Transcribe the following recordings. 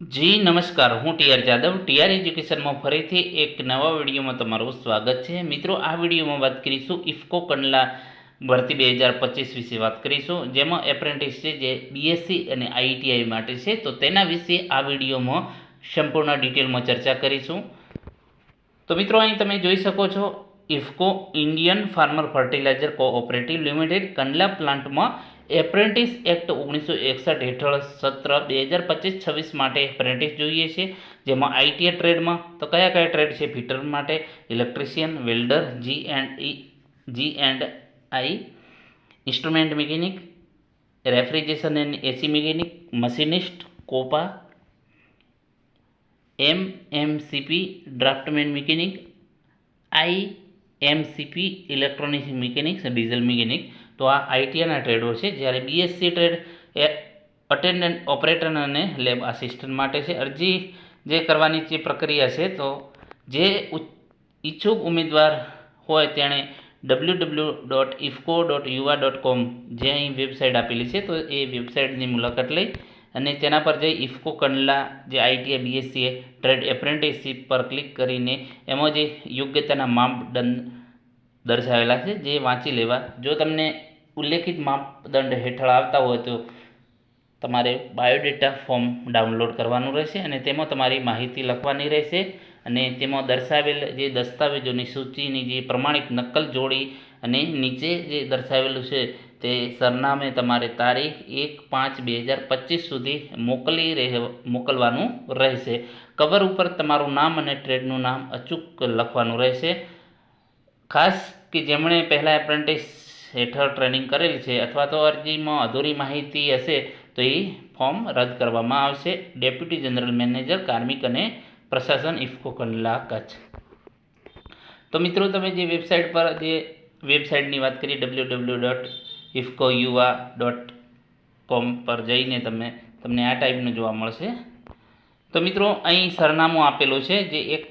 જી, નમસ્કાર. હું TR Jadav. TR એજ્યુકેશનમાં ફરીથી એક નવા વિડીયોમાં તમારું સ્વાગત છે. મિત્રો, આ વિડીયોમાં વાત કરીશું ઇફકો કંડલા ભરતી બે હજાર પચીસ વિશે વાત કરીશું, જેમાં એપ્રેન્ટિસ છે, જે બીએસસી અને આઈટીઆઈ માટે છે. તો તેના વિશે આ વિડીયોમાં સંપૂર્ણ ડિટેલમાં ચર્ચા કરીશું. તો મિત્રો, અહીં તમે જોઈ શકો છો IFFCO Indian farmer fertiliser cooperative limited Kandla પ્લાન્ટમાં એપ્રેન્ટિસ એક્ટ ઓગણીસો એકસઠ હેઠળ સત્ર બે હજાર પચીસ છવ્વીસ માટે એપ્રેન્ટિસ જોઈએ છે. જેમાં આઈટીઆઈ ટ્રેડમાં તો કયા કયા ટ્રેડ છે? ફિટર માટે electrician, welder, G and E, G and I, instrument mechanic, refrigeration and AC mechanic, machinist, COPA M MCP draftsman mechanic, I MCP electronic mechanics, diesel mechanic તો આ આઈટીઆઈના ટ્રેડો છે. જ્યારે બીએસસી ટ્રેડ એ અટેન્ડન્ટ ઓપરેટર અને lab assistant માટે છે. અરજી જે કરવાની જે પ્રક્રિયા છે, તો જે ઈચ્છુક ઉમેદવાર હોય તેણે W W dot IFFCO dot Yuva dot com જે અહીં વેબસાઇટ આપેલી છે, તો એ વેબસાઇટની મુલાકાત લઈ અને તેના પર જઈ ઇફકો કંડલા જે આઈટીઆઈ બીએસસી ટ્રેડ એપ્રેન્ટિસશીપ પર ક્લિક કરીને એમાં જે યોગ્યતાના માપદંડ દર્શાવેલા છે, જે વાંચી લેવા. જો તમને ઉલ્લેખિત માપદંડ હેઠળ આવતા હોય તો તમારે બાયોડેટા ફોર્મ ડાઉનલોડ કરવાનું રહેશે અને તેમાં તમારી માહિતી લખવાની રહેશે અને તેમાં દર્શાવેલ જે દસ્તાવેજોની સૂચિની જે પ્રમાણિત નકલ જોડી અને નીચે જે દર્શાવેલું છે તે સરનામે તમારે તારીખ એક પાંચ બે હજાર પચીસ સુધી મોકલી રહે મોકલવાનું રહેશે. કવર ઉપર તમારું નામ અને ટ્રેડનું નામ અચૂક લખવાનું રહેશે. ખાસ કે જેમણે પહેલાં એપ્રેન્ટિસ હેઠળ ટ્રેનિંગ કરેલ છે અથવા તો અરજીમાં અધૂરી માહિતી હશે, તો એ ફોર્મ રદ કરવામાં આવશે. ડેપ્યુટી જનરલ મેનેજર, કાર્મિક અને પ્રશાસન ઇફકો કંડલા કચ્છ તો મિત્રો, તમે જે વેબસાઇટ પર, જે વેબસાઇટની વાત કરી ડબલ્યુ ડબલ્યુ ડોટ ઇફકો યુવા ડોટ કોમ પર જઈને તમે, તમને આ ટાઈપનું જોવા મળશે. તો મિત્રો, અહીં સરનામું આપેલું છે, જે એક,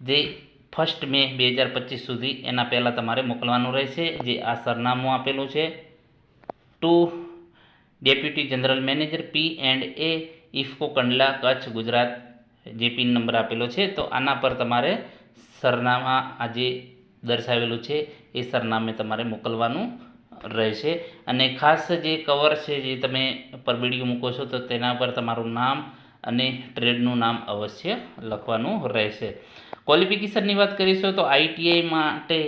જે ફર્સ્ટ મે બે હજાર પચીસ સુધી એના પહેલાં તમારે મોકલવાનું રહેશે, જે આ સરનામું આપેલું છે. To deputy general manager P and A IFFCO Kandla Kutch Gujarat, જે પિન નંબર આપેલો છે. તો આના પર તમારે સરનામા આ જે દર્શાવેલું છે, એ સરનામે તમારે મોકલવાનું રહેશે. અને ખાસ જે કવર છે, જે તમે પર મૂકો છો, તો તેના પર તમારું નામ અને ટ્રેડનું નામ અવશ્ય લખવાનું રહેશે. ક્વોલિફિકેશનની વાત કરીશું તો આઈટીઆઈ માટે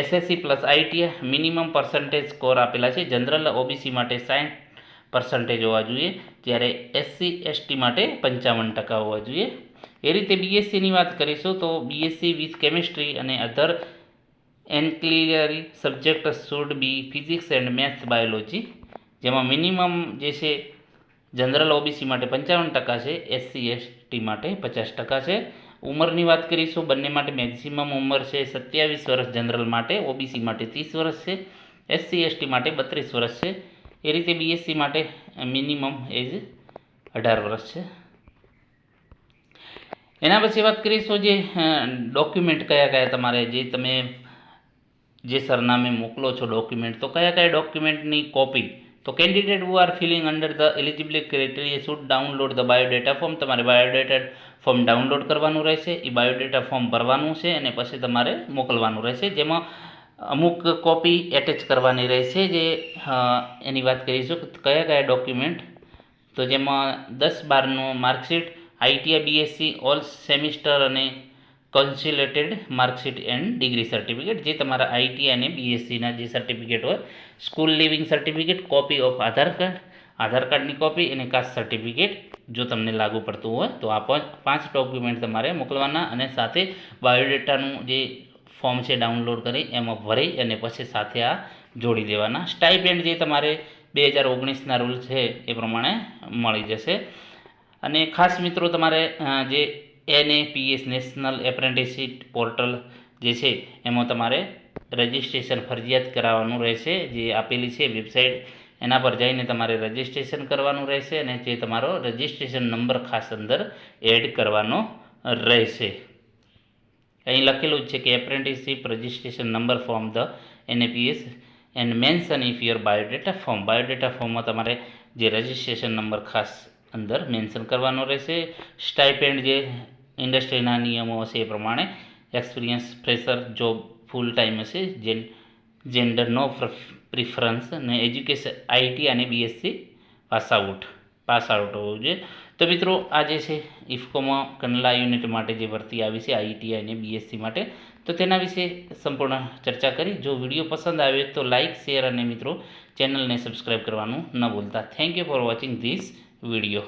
SSC plus ITI minimum percentage score આપેલા છે. જનરલ ઓબીસી માટે સાઠ પર્સન્ટેજ હોવા જોઈએ. જ્યારે એસસી એસટી માટે પંચાવન ટકા હોવા જોઈએ. એ રીતે બીએસસીની વાત કરીશું તો બીએસસી વિથ કેમિસ્ટ્રી અને other ancillary subject should be physics and maths biology જેમાં મિનિમમ જે છે જનરલ ઓબીસી માટે પંચાવન ટકા છે. એસસી એસટી માટે પચાસ ટકા છે. ઉંમરની વાત કરીશું, બંને માટે મેક્સિમમ ઉંમર છે સત્યાવીસ વર્ષ જનરલ માટે ઓબીસી માટે ત્રીસ વર્ષ છે એસસી એસટી માટે બત્રીસ વર્ષ છે. એ રીતે બીએસસી માટે મિનિમમ એજ અઢાર વર્ષ છે. એના પછી વાત કરીશું જે ડોક્યુમેન્ટ કયા કયા તમારે જે તમે, જે સરનામે મોકલો છો ડોક્યુમેન્ટ તો કયા કયા ડોક્યુમેન્ટની કોપી તો candidate who are filling under the eligibility criteria should download the biodata form તમારે બાયોડેટા ફોર્મ ડાઉનલોડ કરવાનું રહેશે એ બાયોડેટા ફોર્મ ભરવાનું છે અને પછી તમારે મોકલવાનું રહેશે. જેમાં અમુક કોપી એટેચ કરવાની રહેશે જે એની વાત કરીશું કયા કયા ડોક્યુમેન્ટ તો જેમાં દસ બારનું marksheet ITI BSc all semester અને consolidated marksheet and degree certificate જે તમારા આઈટી અને બીએસસીના જે સર્ટિફિકેટ હોય school leaving certificate copy of Aadhaar card Aadhaar કાર્ડની કોપી અને કાસ્ટ સર્ટિફિકેટ જો તમને લાગુ પડતું હોય, તો આ પાંચ ડોક્યુમેન્ટ તમારે મોકલવાના અને સાથે બાયોડેટાનું જે ફોર્મ છે ડાઉનલોડ કરી, એમાં ભરી અને પછી સાથે આ જોડી દેવાના. સ્ટાઇપેન્ડ જે તમારે બે હજાર ઓગણીસના રૂલ છે એ પ્રમાણે મળી જશે. અને ખાસ મિત્રો તમારે જે એનએપીએસ નેશનલ એપ્રેન્ટિસશીપ પોર્ટલ જે છે, એમાં તમારે રજિસ્ટ્રેશન ફરજિયાત કરાવવાનું રહેશે. જે આપેલી છે વેબસાઇટ, એના પર જઈને તમારે રજિસ્ટ્રેશન કરવાનું રહેશે અને જે તમારો રજિસ્ટ્રેશન નંબર ખાસ અંદર એડ કરવાનો રહેશે. અહીં લખેલું જ છે કે apprenticeship registration number form the NAPS and mention if your biodata form. Biodata ફોર્મમાં તમારે જે રજિસ્ટ્રેશન નંબર ખાસ અંદર મેન્શન કરવાનો રહેશે. સ્ટાઇપેન્ડ જે ઇન્ડસ્ટ્રીના નિયમો હશે એ પ્રમાણે experience fresher job full time હશે. જેન જેન્ડર નો પ્રિફરન્સ અને એજ્યુકેશન આઈટી અને BSc pass out pass out હોવું જોઈએ. તો મિત્રો, આ જે છે ઇફકોમાં કંડલા યુનિટ માટે જે ભરતી આવી છે આઈટીઆઈ અને બીએસસી માટે, તો તેના વિશે સંપૂર્ણ ચર્ચા કરી. જો વીડિયો પસંદ આવે તો લાઇક શેર અને મિત્રો ચેનલને સબસ્ક્રાઈબ કરવાનું ન ભૂલતા. Thank you for watching this video